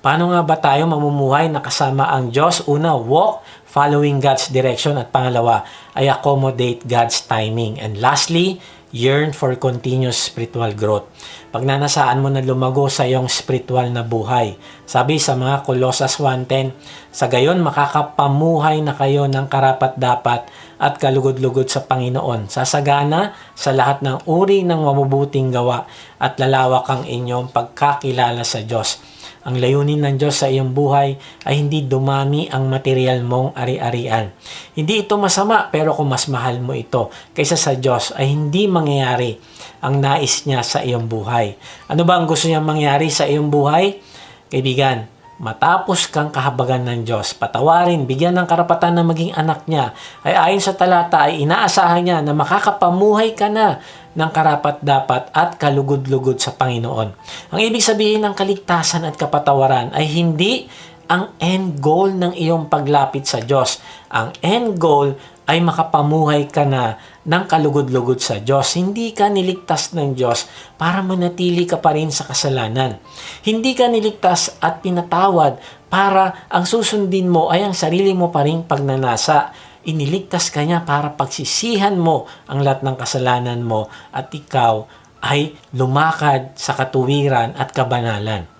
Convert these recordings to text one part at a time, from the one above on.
Paano nga ba tayo mamumuhay na kasama ang Diyos? Una, walk following God's direction. At pangalawa, ay accommodate God's timing. And lastly, yearn for continuous spiritual growth. Pag nanasaan mo na lumago sa iyong spiritual na buhay. Sabi sa mga Colossus 1.10, sa gayon makakapamuhay na kayo ng karapat-dapat at kalugod-lugod sa Panginoon. Sasagana sa lahat ng uri ng mabubuting gawa at lalawak ang inyong pagkakilala sa Diyos. Ang layunin ng Diyos sa iyong buhay ay hindi dumami ang material mong ari-arian. Hindi ito masama pero kung mas mahal mo ito kaysa sa Diyos ay hindi mangyayari ang nais niya sa iyong buhay. Ano ba ang gusto niya mangyari sa iyong buhay? Kaibigan, matapos kang kahabagan ng Diyos, patawarin, bigyan ng karapatan na maging anak niya, ay ayon sa talata ay inaasahan niya na makakapamuhay ka na ng karapat dapat at kalugod-lugod sa Panginoon. Ang ibig sabihin ng kaligtasan at kapatawaran ay hindi ang end goal ng iyong paglapit sa Diyos. Ang end goal ay makapamuhay ka na ng kalugod-lugod sa Diyos. Hindi ka niligtas ng Diyos para manatili ka pa rin sa kasalanan. Hindi ka niligtas at pinatawad para ang susundin mo ay ang sarili mo pa rin pagnanasa. Iniligtas ka niya para pagsisihan mo ang lahat ng kasalanan mo at ikaw ay lumakad sa katuwiran at kabanalan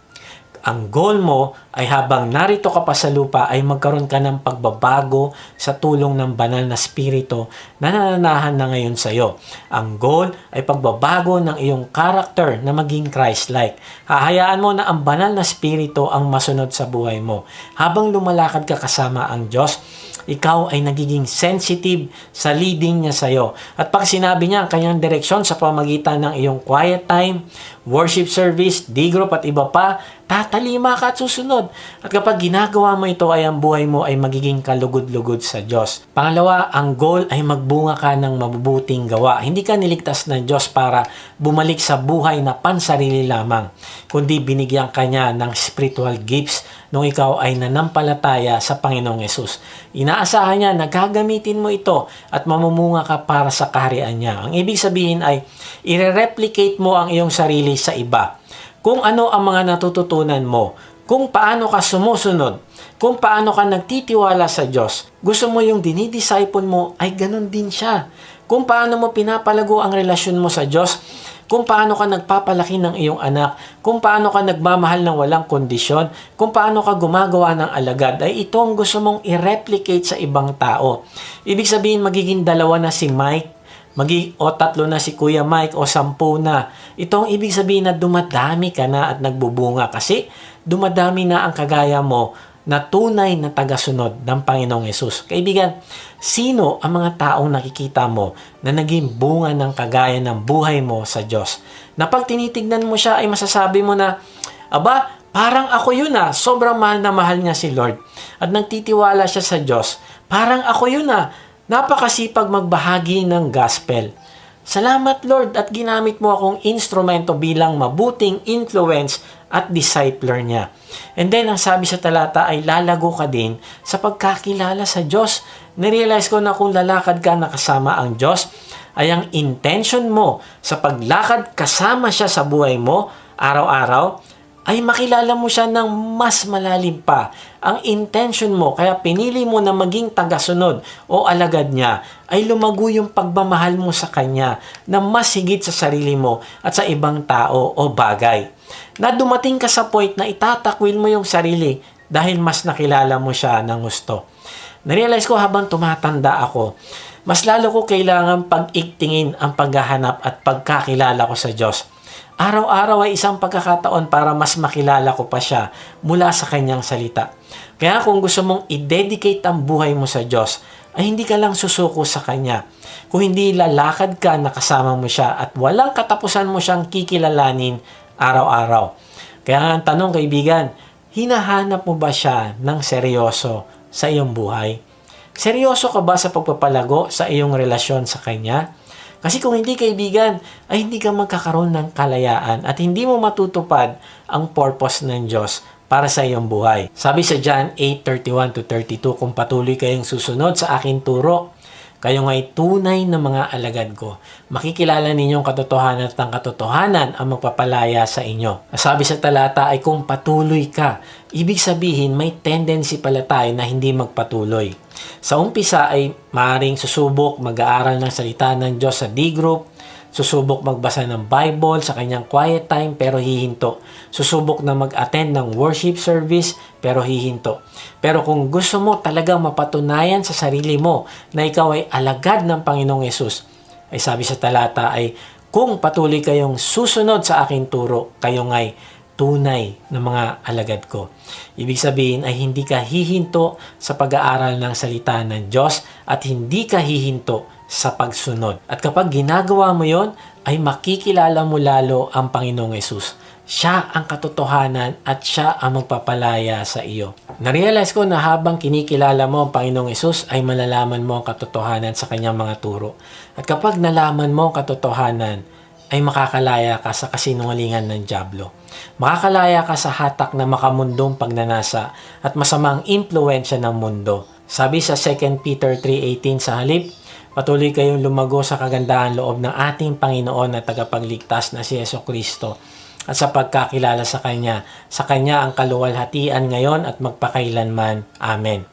ang goal mo ay habang narito ka pa sa lupa ay magkaroon ka ng pagbabago sa tulong ng banal na spirito na nananahan na ngayon sa iyo. Ang goal ay pagbabago ng iyong character na maging Christ-like. Hahayaan mo na ang banal na spirito ang masunod sa buhay mo. Habang lumalakad ka kasama ang Diyos, ikaw ay nagiging sensitive sa leading niya sa iyo. At pag sinabi niya ang kanyang direksyon sa pamagitan ng iyong quiet time, worship service, D-group at iba pa, tatalima ka at susunod. At kapag ginagawa mo ito ay ang buhay mo ay magiging kalugod-lugod sa Diyos. Pangalawa, ang goal ay magbunga ka ng mabubuting gawa. Hindi ka niligtas ng Diyos para bumalik sa buhay na pansarili lamang, kundi binigyan ka niya ng spiritual gifts nung ikaw ay nanampalataya sa Panginoong Yesus. Inaasahan niya na gagamitin mo ito at mamumunga ka para sa kaharian niya. Ang ibig sabihin ay i-replicate mo ang iyong sarili sa iba. Kung ano ang mga natututunan mo, kung paano ka sumusunod, kung paano ka nagtitiwala sa Diyos, gusto mo yung dinidisciple mo ay ganun din siya. Kung paano mo pinapalago ang relasyon mo sa Diyos, kung paano ka nagpapalaki ng iyong anak, kung paano ka nagmamahal ng walang kondisyon, kung paano ka gumagawa ng alagad, ay ito ang gusto mong i-replicate sa ibang tao. Ibig sabihin, magiging dalawa na si Mike, magi o tatlo na si Kuya Mike o sampu na. Ito ang ibig sabihin na dumadami ka na at nagbubunga kasi dumadami na ang kagaya mo na tunay na tagasunod ng Panginoong Yesus. Kaibigan, sino ang mga taong nakikita mo na naging bunga ng kagaya ng buhay mo sa Diyos? Na pag tinitignan mo siya ay masasabi mo na, aba, parang ako yun ah, sobrang mahal na mahal niya si Lord. At nagtitiwala siya sa Diyos, parang ako yun ah, napakasipag magbahagi ng gospel. Salamat Lord at ginamit mo akong instrumento bilang mabuting influence at discipler niya. And then ang sabi sa talata ay lalago ka din sa pagkakilala sa Diyos. Narealize ko na kung lalakad ka nakasama ang Diyos, ay ang intention mo sa paglakad kasama siya sa buhay mo araw-araw ay makilala mo siya ng mas malalim pa. Ang intention mo, kaya pinili mo na maging tagasunod o alagad niya, ay lumago yung pagmamahal mo sa kanya na mas higit sa sarili mo at sa ibang tao o bagay. Na dumating ka sa point na itatakwil mo yung sarili dahil mas nakilala mo siya ng gusto. Narealize ko habang tumatanda ako, mas lalo ko kailangan pag-iktingin ang paghahanap at pagkakilala ko sa Diyos Araw-araw ay isang pagkakataon para mas makilala ko pa siya mula sa kanyang salita. Kaya kung gusto mong i-dedicate ang buhay mo sa Diyos, ay hindi ka lang susuko sa Kanya. Kung hindi lalakad ka nakasama mo siya at walang katapusan mo siyang kikilalanin araw-araw. Kaya ang tanong kaibigan, hinahanap mo ba siya ng seryoso sa iyong buhay? Seryoso ka ba sa pagpapalago sa iyong relasyon sa Kanya? Kasi kung hindi kaibigan, ay hindi ka magkakaroon ng kalayaan at hindi mo matutupad ang purpose ng Diyos para sa iyong buhay. Sabi sa John 8:31 to 32, kung patuloy kayong susunod sa aking turo, kayo nga'y tunay na mga alagad ko. Makikilala ninyong katotohanan at ang katotohanan ang magpapalaya sa inyo. Sabi sa talata ay kung patuloy ka, ibig sabihin may tendency pala tayo na hindi magpatuloy. Sa umpisa ay maaaring susubok mag-aaral ng salita ng Diyos sa D-group, susubok magbasa ng Bible sa kanyang quiet time pero hihinto. Susubok na mag-attend ng worship service pero hihinto. Pero kung gusto mo talagang mapatunayan sa sarili mo na ikaw ay alagad ng Panginoong Yesus, ay sabi sa talata ay kung patuloy kayong susunod sa aking turo, kayo nga'y tunay na mga alagad ko. Ibig sabihin ay hindi ka hihinto sa pag-aaral ng salita ng Diyos at hindi ka hihinto sa pagsunod. At kapag ginagawa mo yon, ay makikilala mo lalo ang Panginoong Yesus. Siya ang katotohanan at siya ang magpapalaya sa iyo. Narealize ko na habang kinikilala mo ang Panginoong Yesus ay malalaman mo ang katotohanan sa kanyang mga turo. At kapag nalaman mo ang katotohanan, ay makakalaya ka sa kasinungalingan ng Diablo. Makakalaya ka sa hatak na makamundong pagnanasa at masamang impluensya ng mundo. Sabi sa 2 Peter 3.18 sa halip, patuloy kayong lumago sa kagandahan loob ng ating Panginoon at tagapagligtas na si Yeso Kristo at sa pagkakilala sa Kanya. Sa Kanya ang kaluwalhatian ngayon at magpakailanman. Amen.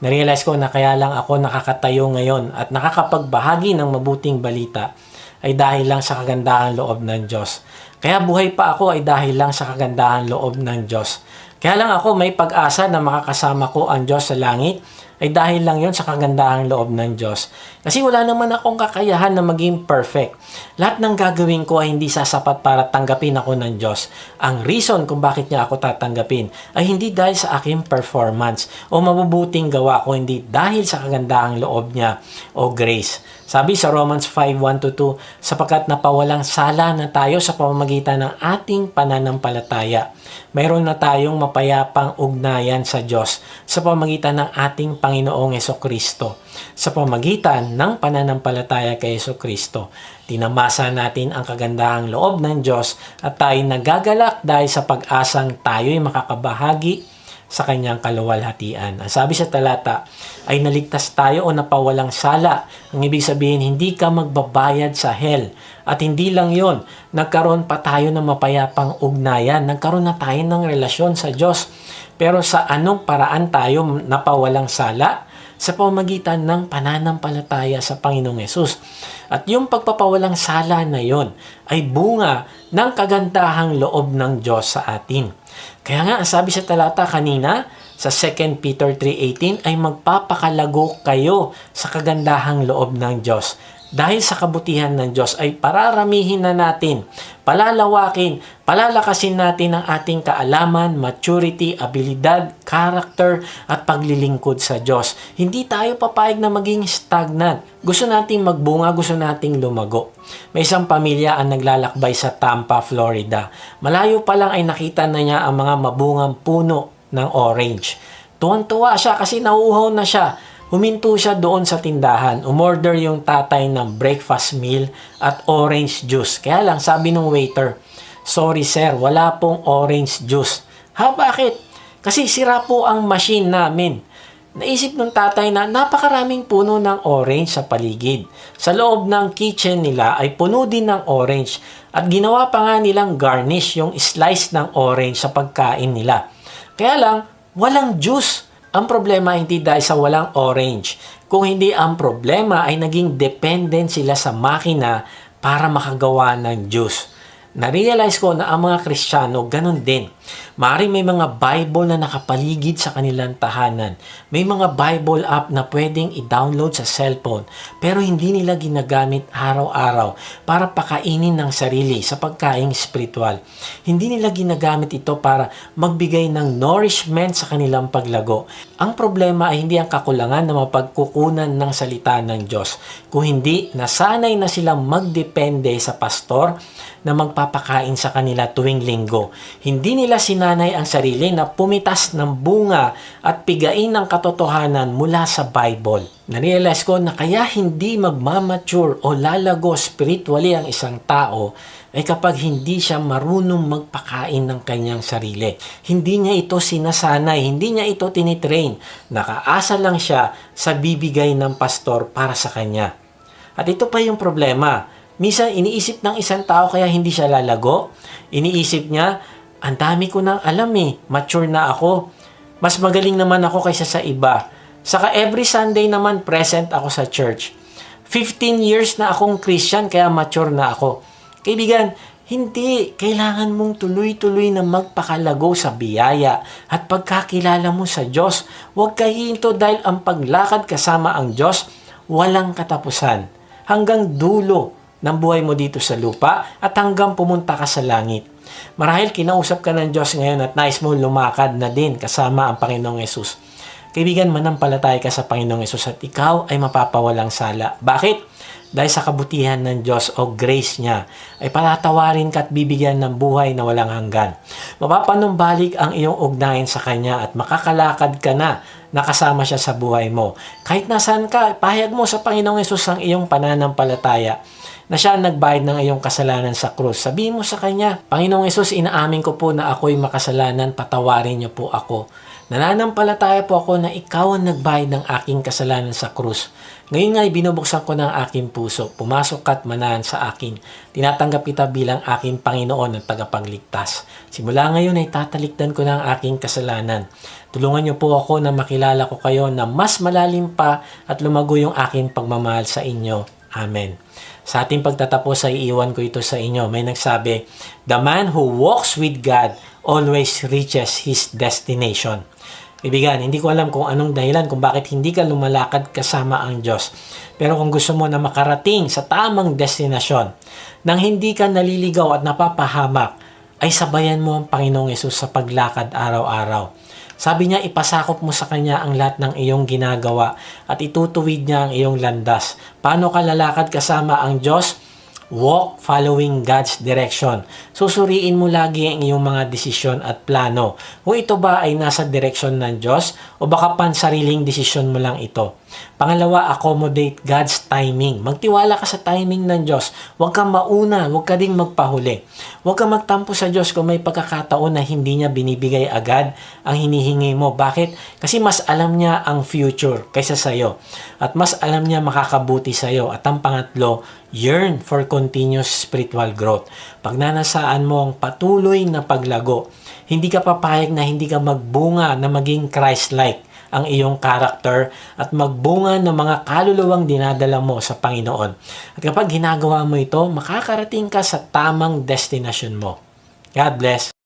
Narealize ko na kaya lang ako nakakatayo ngayon at nakakapagbahagi ng mabuting balita ay dahil lang sa kagandahan loob ng Diyos. Kaya buhay pa ako ay dahil lang sa kagandahan loob ng Diyos. Kaya lang ako may pag-asa na makakasama ko ang Diyos sa langit ay dahil lang yon sa kagandahang loob ng Diyos. Kasi wala naman akong kakayahan na maging perfect. Lahat ng gagawin ko ay hindi sasapat para tanggapin ako ng Diyos. Ang reason kung bakit niya ako tatanggapin ay hindi dahil sa aking performance o mabubuting gawa ko, hindi dahil sa kagandahang loob niya o grace. Sabi sa Romans 5:1-2, sapagkat napawalang sala na tayo sa pamamagitan ng ating pananampalataya. Mayroon na tayong mapayapang ugnayan sa Diyos sa pamamagitan ng ating Panginoong Yeso Kristo. Sa pamamagitan ng pananampalataya kay Yeso Kristo, tinamasa natin ang kagandahang loob ng Diyos at tayo nagagalak dahil sa pag-asang tayo'y makakabahagi sa kanyang kaluwalhatian. Ang sabi sa talata ay naligtas tayo o napawalang sala. Ang ibig sabihin, hindi ka magbabayad sa hell. At hindi lang yon nagkaroon pa tayo ng mapayapang ugnayan. Nagkaroon na tayo ng relasyon sa Diyos. Pero sa anong paraan tayo napawalang sala? Sa pamagitan ng pananampalataya sa Panginoong Yesus. At yung pagpapawalang sala na yon ay bunga ng kagandahang loob ng Diyos sa atin. Kaya nga, sabi sa talata kanina, sa 2 Peter 3.18 ay magpapakalago kayo sa kagandahang loob ng Diyos. Dahil sa kabutihan ng Diyos ay pararamihin na natin, palalawakin, palalakasin natin ang ating kaalaman, maturity, abilidad, character at paglilingkod sa Diyos. Hindi tayo papayag na maging stagnant. Gusto nating magbunga, gusto nating lumago. May isang pamilya ang naglalakbay sa Tampa, Florida. Malayo pa lang ay nakita na niya ang mga mabungang puno ng orange. Tuwan-tuwa siya kasi nauuhaw na siya. Huminto siya doon sa tindahan. Umorder yung tatay ng breakfast meal at orange juice. Kaya lang sabi ng waiter, Sorry sir, wala pong orange juice. Ha, bakit? Kasi sira po ang machine namin. Naisip ng tatay na napakaraming puno ng orange sa paligid. Sa loob ng kitchen nila ay puno din ng orange at ginawa pa nga nilang garnish yung slice ng orange sa pagkain nila. Kaya lang, walang juice. Ang problema hindi dahil sa walang orange, kung hindi ang problema ay naging dependent sila sa makina para makagawa ng juice. Na-realize ko na ang mga Kristiyano ganun din. Mari may mga Bible na nakapaligid sa kanilang tahanan. May mga Bible app na pwedeng i-download sa cellphone pero hindi nila ginagamit araw-araw para pakainin ng sarili sa pagkaing spiritual. Hindi nila ginagamit ito para magbigay ng nourishment sa kanilang paglago. Ang problema ay hindi ang kakulangan na mapagkukunan ng salita ng Diyos. Kung hindi, nasanay na silang magdepende sa pastor na magpapakain sa kanila tuwing linggo. Hindi nila sinanay ang sarili na pumitas ng bunga at pigain ng katotohanan mula sa Bible. Narealize ko na kaya hindi magmamature o lalago spiritually ang isang tao ay kapag hindi siya marunong magpakain ng kanyang sarili. Hindi niya ito sinasanay, hindi niya ito tinitrain. Nakaasa lang siya sa bibigay ng pastor para sa kanya. At ito pa yung problema. Misa iniisip ng isang tao kaya hindi siya lalago. Iniisip niya, ang dami ko nang alam eh, mature na ako. Mas magaling naman ako kaysa sa iba. Saka every Sunday naman present ako sa church. 15 years na akong Christian kaya mature na ako. Kaibigan, hindi. Kailangan mong tuloy-tuloy na magpakalago sa biyaya at pagkakilala mo sa Diyos. Huwag kahinto dahil ang paglakad kasama ang Diyos walang katapusan. Hanggang dulo ng buhay mo dito sa lupa at hanggang pumunta ka sa langit. Marahil kinausap ka ng Diyos ngayon at nais mo lumakad na din kasama ang Panginoong Yesus. Kaibigan, manampalataya ka sa Panginoong Yesus at ikaw ay mapapawalang sala. Bakit? Dahil sa kabutihan ng Diyos o grace niya, ay patatawarin ka at bibigyan ng buhay na walang hanggan. Mapapanumbalik ang iyong ugnayan sa Kanya at makakalakad ka na nakasama siya sa buhay mo. Kahit nasaan ka, pahayag mo sa Panginoong Yesus ang iyong pananampalataya na siya ang nagbayad ng iyong kasalanan sa krus. Sabihin mo sa Kanya, Panginoong Yesus, inaamin ko po na ako'y makasalanan, patawarin niyo po ako. Nananampalataya po ako na ikaw ang nagbayad ng aking kasalanan sa krus. Ngayon nga, binubuksan ko ng aking puso. Pumasok ka at manahan sa akin. Tinatanggap kita bilang aking Panginoon at tagapagligtas. Simula ngayon ay tatalikdan ko ng aking kasalanan. Tulungan niyo po ako na makilala ko kayo na mas malalim pa at lumago yung aking pagmamahal sa inyo. Amen. Sa ating pagtatapos ay iiwan ko ito sa inyo. May nagsabi, The man who walks with God always reaches his destination. Ibigan, hindi ko alam kung anong dahilan kung bakit hindi ka lumalakad kasama ang Diyos. Pero kung gusto mo na makarating sa tamang destinasyon, nang hindi ka naliligaw at napapahamak, ay sabayan mo ang Panginoong Yesus sa paglakad araw-araw. Sabi niya, ipasakop mo sa Kanya ang lahat ng iyong ginagawa at itutuwid niya ang iyong landas. Paano ka lalakad kasama ang Diyos? Walk following God's direction. Susuriin mo lagi ang iyong mga desisyon at plano. Kung ito ba ay nasa direksyon ng Diyos o baka pansariling desisyon mo lang ito. Pangalawa, accommodate God's timing. Magtiwala ka sa timing ng Diyos. Huwag kang mauna, huwag ka ding magpahuli. Huwag kang magtampo sa Diyos kung may pagkakataon na hindi niya binibigay agad ang hinihingi mo. Bakit? Kasi mas alam niya ang future kaysa sa'yo. At mas alam niya makakabuti sa'yo. At ang pangatlo, yearn for continuous spiritual growth. Pag nanasaan mo ang patuloy na paglago, hindi ka papayag na hindi ka magbunga na maging Christ-like ang iyong character at magbunga ng mga kaluluwang dinadala mo sa Panginoon. At kapag ginagawa mo ito, makakarating ka sa tamang destination mo. God bless.